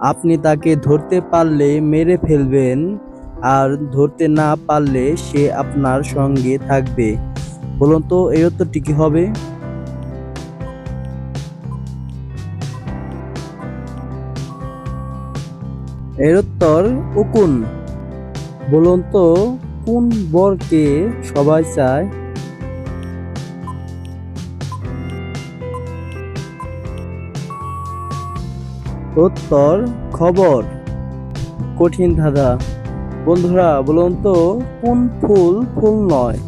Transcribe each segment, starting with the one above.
আপনি তাকে ধরতে পারলে মেরে ফেলবেন, আর ধরতে না পারলে সে আপনার সঙ্গে থাকবে। বলুন তো এর উত্তরটি কি হবে? এর উত্তর, উকুন। বলুন তো, কোন বরকে সবাই চায়? উত্তর খবর। কঠিন ধাঁধা। বন্ধুরা, বলুন তো, কোন ফুল ফুল নয়?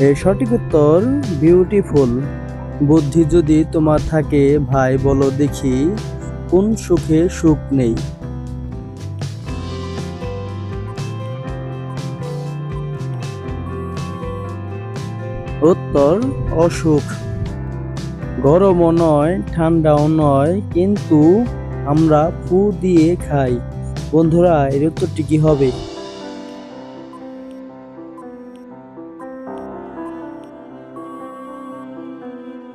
এর সঠিক উত্তর বিউটিফুল বুদ্ধি যদি তোমার থাকে, ভাই, বলো দেখি, কোন সুখে সুখ নেই? উত্তর, অসুখ। গরমও নয়, ঠান্ডাও নয়, কিন্তু আমরা ফু দিয়ে খাই। বন্ধুরা, এর উত্তরটি কি হবে?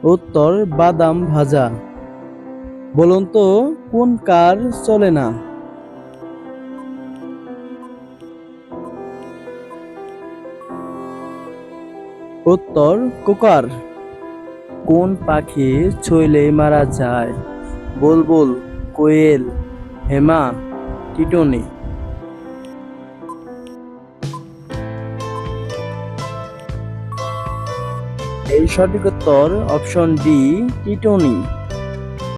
উত্তর, বাদাম ভাজা। বলুন তো, কোন কার চলে না? উত্তর, কুকার। কোন পাখি ছইলে মারা যায়? বুলবুল, কোয়েল, হেমা, টিটনি। এই সঠিক উত্তর অপশন ডি, টিটনি।